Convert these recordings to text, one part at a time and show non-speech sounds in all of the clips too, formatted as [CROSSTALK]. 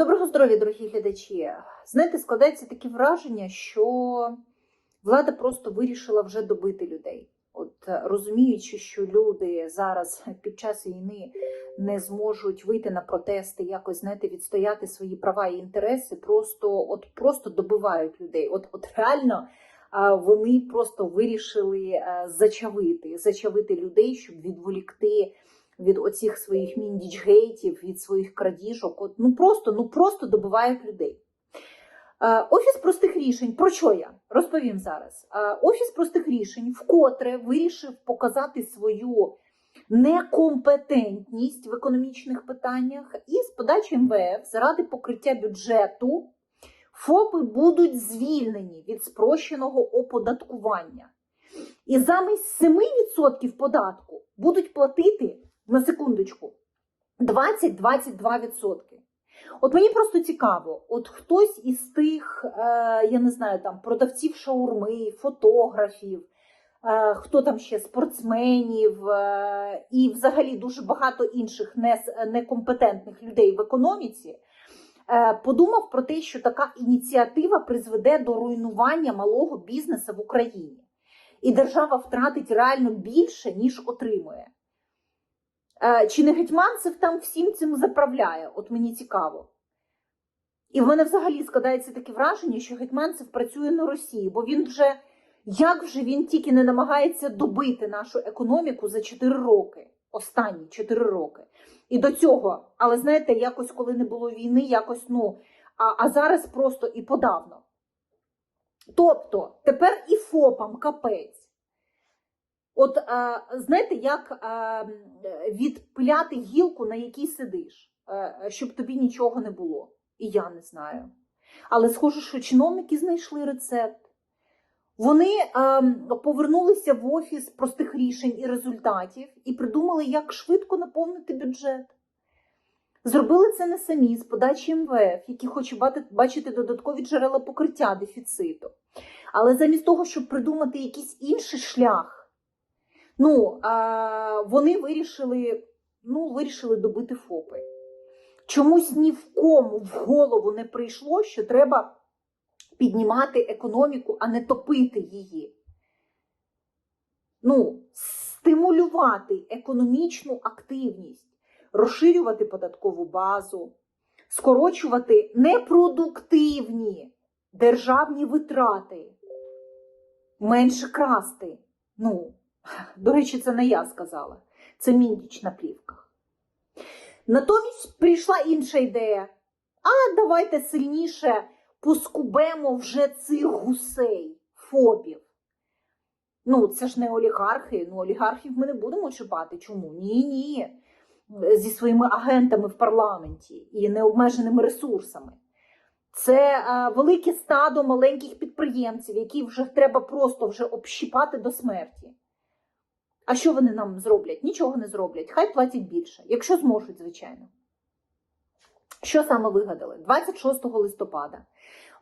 Доброго здоров'я, дорогі глядачі. Знаєте, складається таке враження, що влада просто вирішила вже добити людей. От е, розуміючи, що люди зараз під час війни не зможуть вийти на протести, якось знаєте, відстояти свої права і інтереси, просто от просто добивають людей. От, от реально вони просто вирішили е, зачавити, зачавити людей, щоб відволікти від оцих своїх міндічгейтів, від своїх крадіжок. От, ну просто, ну просто добивають людей. Е, Офіс простих рішень. Про що я розповім зараз? Е, Офіс простих рішень вкотре вирішив показати свою некомпетентність в економічних питаннях, і з подачі МВФ заради покриття бюджету ФОПи будуть звільнені від спрощеного оподаткування. І замість 7% податку будуть платити на секундочку 20-22%. От мені просто цікаво, от хтось із тих, е, я не знаю, там продавців шаурми, фотографів, е, хто там ще спортсменів е, і взагалі дуже багато інших не- некомпетентних людей в економіці. Подумав про те, що така ініціатива призведе до руйнування малого бізнесу в Україні, і держава втратить реально більше, ніж отримує. Е, Чи не Гетьманцев там всім цим заправляє? От мені цікаво. І в мене взагалі складається таке враження, що Гетьманцев працює на Росії, бо він вже, як вже він тільки не намагається добити нашу економіку за 4 роки, останні 4 роки. І до цього, але знаєте, якось коли не було війни, якось ну, а, а зараз просто і подавно. Тобто, тепер і ФОПам капець. От е, знаєте, як е, відпиляти гілку, на якій сидиш, е, щоб тобі нічого не було. І я не знаю. Але схоже, що чиновники знайшли рецепт. Вони повернулися в офіс простих рішень і результатів і придумали, як швидко наповнити бюджет. Зробили це не самі з подачі МВФ, які хоче бачити додаткові джерела покриття дефіциту. Але замість того, щоб придумати якийсь інший шлях, ну, а, вони вирішили, ну, вирішили добити ФОПи. Чомусь ні в кому в голову не прийшло, що треба піднімати економіку, а не топити її. Ну, стимулювати економічну активність, розширювати податкову базу, скорочувати непродуктивні державні витрати, менше красти. Ну, до речі, це не я сказала, це міндіч на плівках. Натомість прийшла інша ідея. А давайте сильніше поскубемо вже цих гусей, фобів. Ну, це ж не олігархи. Ну, олігархів ми не будемо чіпати. Чому? Ні, ні. Зі своїми агентами в парламенті і необмеженими ресурсами. Це е, велике стадо маленьких підприємців, які вже треба просто вже общіпати до смерті. А що вони нам зроблять? Нічого не зроблять. Хай платять більше, якщо зможуть, звичайно. Що саме вигадали? 26 листопада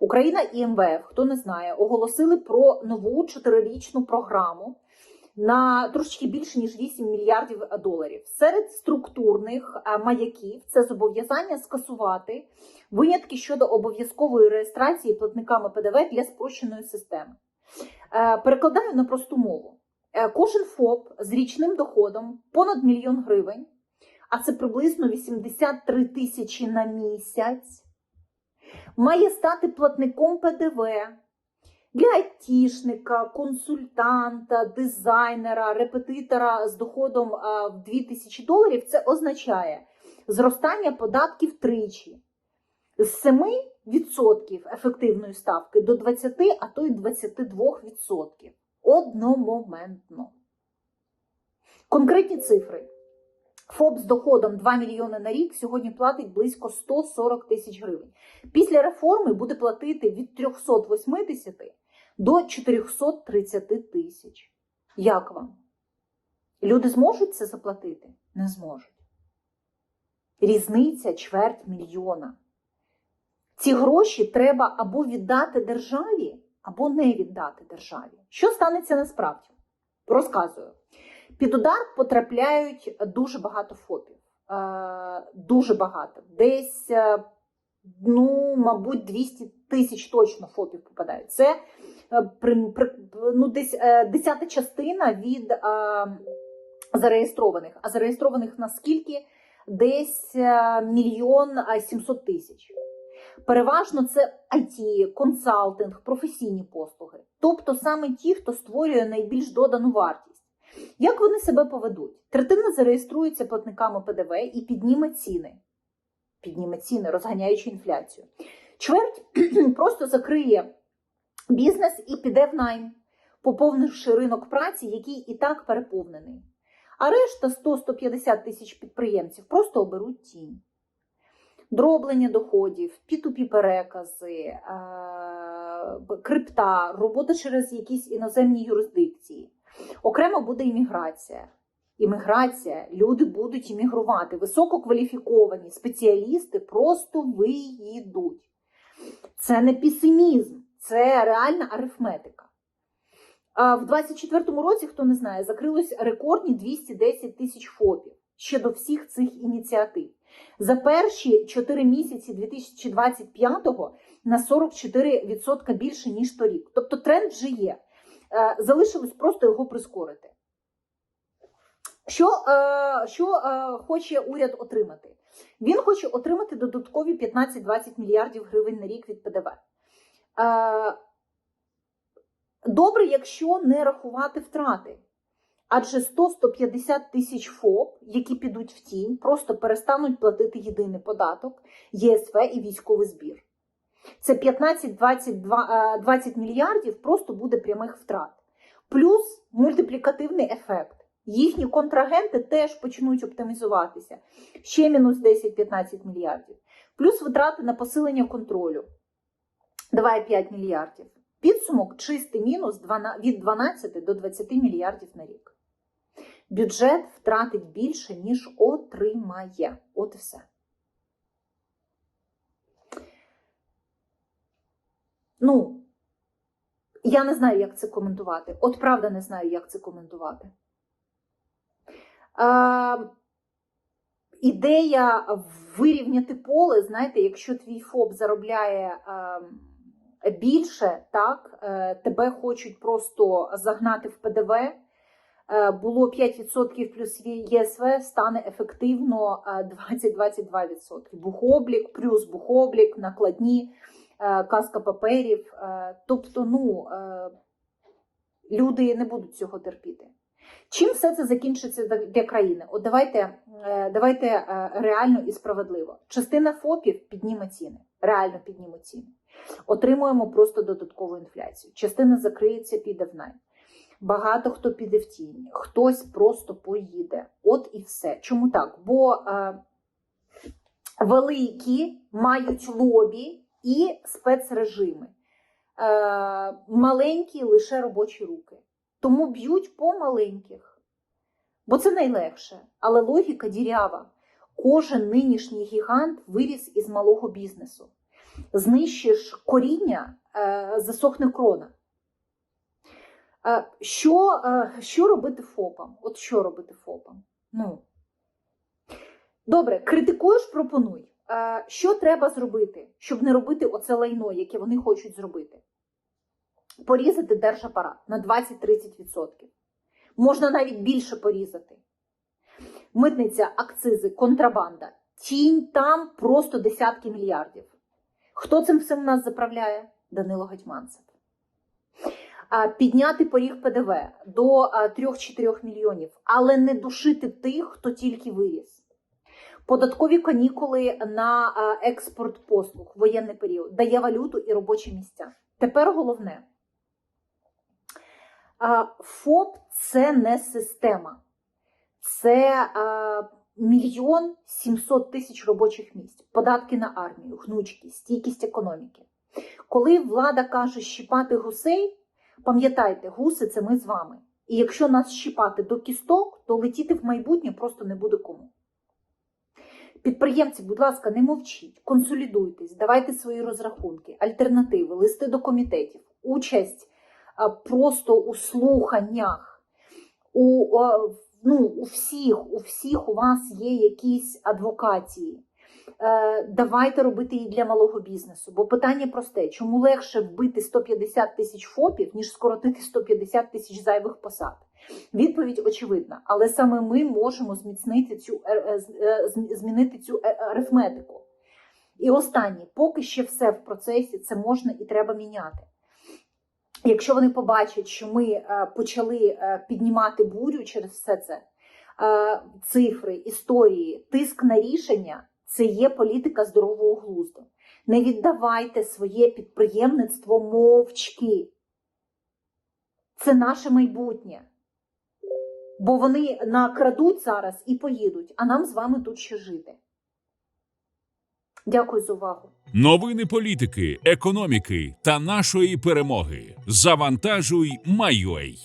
Україна і МВФ, хто не знає, оголосили про нову чотирирічну програму на трошки більше ніж 8 мільярдів доларів. Серед структурних е, маяків це зобов'язання скасувати винятки щодо обов'язкової реєстрації платниками ПДВ для спрощеної системи. Е, Перекладаю на просту мову. Е, Кожен ФОП з річним доходом понад мільйон гривень, а це приблизно 83 тисячі на місяць, має стати платником ПДВ для айтішника, консультанта, дизайнера, репетитора з доходом в 2000 доларів. Це означає зростання податків тричі з 7% ефективної ставки до 20, а то й 22% одномоментно. Конкретні цифри. ФОП з доходом 2 мільйони на рік сьогодні платить близько 140 тисяч гривень. Після реформи буде платити від 380 до 430 тисяч. Як вам? Люди зможуть це заплатити? Не зможуть. Різниця чверть мільйона. Ці гроші треба або віддати державі, або не віддати державі. Що станеться насправді? Розказую. Під удар потрапляють дуже багато ФОПів. Е, Дуже багато. Десь е, ну, мабуть, 200 тисяч точно ФОПів попадають. Це е, ну, десь десята частина від зареєстрованих. А зареєстрованих наскільки? Десь мільйон сімсот тисяч. Переважно це IT, консалтинг, професійні послуги. Тобто саме ті, хто створює найбільш додану вартість. Як вони себе поведуть? Третина зареєструється платниками ПДВ і підніме ціни. Підніме ціни, розганяючи інфляцію. Чверть [CLEARS THROAT] просто закриє бізнес і піде в найм, поповнивши ринок праці, який і так переповнений. А решта 100-150 тисяч підприємців просто оберуть тінь. Дроблення доходів, P2P перекази, е, крипта, робота через якісь іноземні юрисдикції. Окремо буде імміграція. Імміграція, люди будуть іммігрувати. Висококваліфіковані спеціалісти просто виїдуть. Це не песимізм, це реальна арифметика. В 24-му році, хто не знає, закрилось рекордні 210 тисяч ФОПів ще до всіх цих ініціатив. За перші 4 місяці 2025-го на 44% більше, ніж торік. Тобто тренд вже є. Е, Залишилось просто його прискорити. Що, е, що е, хоче уряд отримати? Він хоче отримати додаткові 15-20 мільярдів гривень на рік від ПДВ. Добре, якщо не рахувати втрати. Адже 100-150 тисяч ФОП, які підуть в тінь, просто перестануть платити єдиний податок, ЄСВ і військовий збір. Це 15-20 20 мільярдів просто буде прямих втрат. Плюс мультиплікативний ефект. Їхні контрагенти теж почнуть оптимізуватися. Ще мінус 10-15 мільярдів. Плюс витрати на посилення контролю 2,5 мільярдів. Підсумок чистий мінус від 12 до 20 мільярдів на рік. Бюджет втратить більше, ніж отримає. От і все. Ну, я не знаю, як це коментувати. От правда, не знаю, як це коментувати. Е, ідея вирівняти поле, знаєте, якщо твій ФОП заробляє. Е, більше, так, е, тебе хочуть просто загнати в ПДВ. Е, було 5% плюс ЄСВ, стане ефективно 20-22%. Бухоблік, плюс бухоблік, накладні, казка паперів. Тобто, ну, люди не будуть цього терпіти. Чим все це закінчиться для країни? От давайте, давайте реально і справедливо. Частина ФОПів підніме ціни, реально підніме ціни. Отримуємо просто додаткову інфляцію. Частина закриється, піде в найм. Багато хто піде в тінь, хтось просто поїде. От і все. Чому так? Бо е, великі мають лобі і спецрежими, Е, маленькі лише робочі руки. Тому б'ють по маленьких. Бо це найлегше. Але логіка дірява. Кожен нинішній гігант виріс із малого бізнесу знищиш коріння, е, засохне крона. Е, що е, що робити ФОПам? От що робити ФОПам? Ну. Добре, критикуєш, пропонуй. Що треба зробити, щоб не робити оце лайно, яке вони хочуть зробити? Порізати держапарат на 20-30%. Можна навіть більше порізати. Митниця, акцизи, контрабанда. Тінь там просто десятки мільярдів. Хто цим всім нас заправляє? Данило Гетьманцев. Підняти поріг ПДВ до 3-4 мільйонів, але не душити тих, хто тільки виріс. Податкові канікули на експорт послуг, воєнний період, дає валюту і робочі місця. Тепер головне: ФОП це не система, це мільйон сімсот тисяч робочих місць, податки на армію, гнучки, стійкість економіки. Коли влада каже щіпати гусей, пам'ятайте, гуси це ми з вами. І якщо нас щіпати до кісток, то летіти в майбутнє просто не буде кому. Підприємці, будь ласка, не мовчіть, консолідуйтесь, давайте свої розрахунки, альтернативи, листи до комітетів, участь просто у слуханнях, у ну, у всіх, у всіх у вас є якісь адвокації. Е, давайте робити її для малого бізнесу. Бо питання просте: чому легше вбити 150 тисяч ФОПів, ніж скоротити 150 тисяч зайвих посад? Відповідь очевидна, але саме ми можемо зміцнити цю е, е, змінити цю арифметику. І останнє, поки ще все в процесі, це можна і треба міняти. Якщо вони побачать, що ми почали піднімати бурю через все це, цифри, історії, тиск на рішення це є політика здорового глузду. Не віддавайте своє підприємництво мовчки. Це наше майбутнє. Бо вони накрадуть зараз і поїдуть, а нам з вами тут ще жити. Дякую за увагу. Новини політики, економіки та нашої перемоги. Завантажуй, Майой.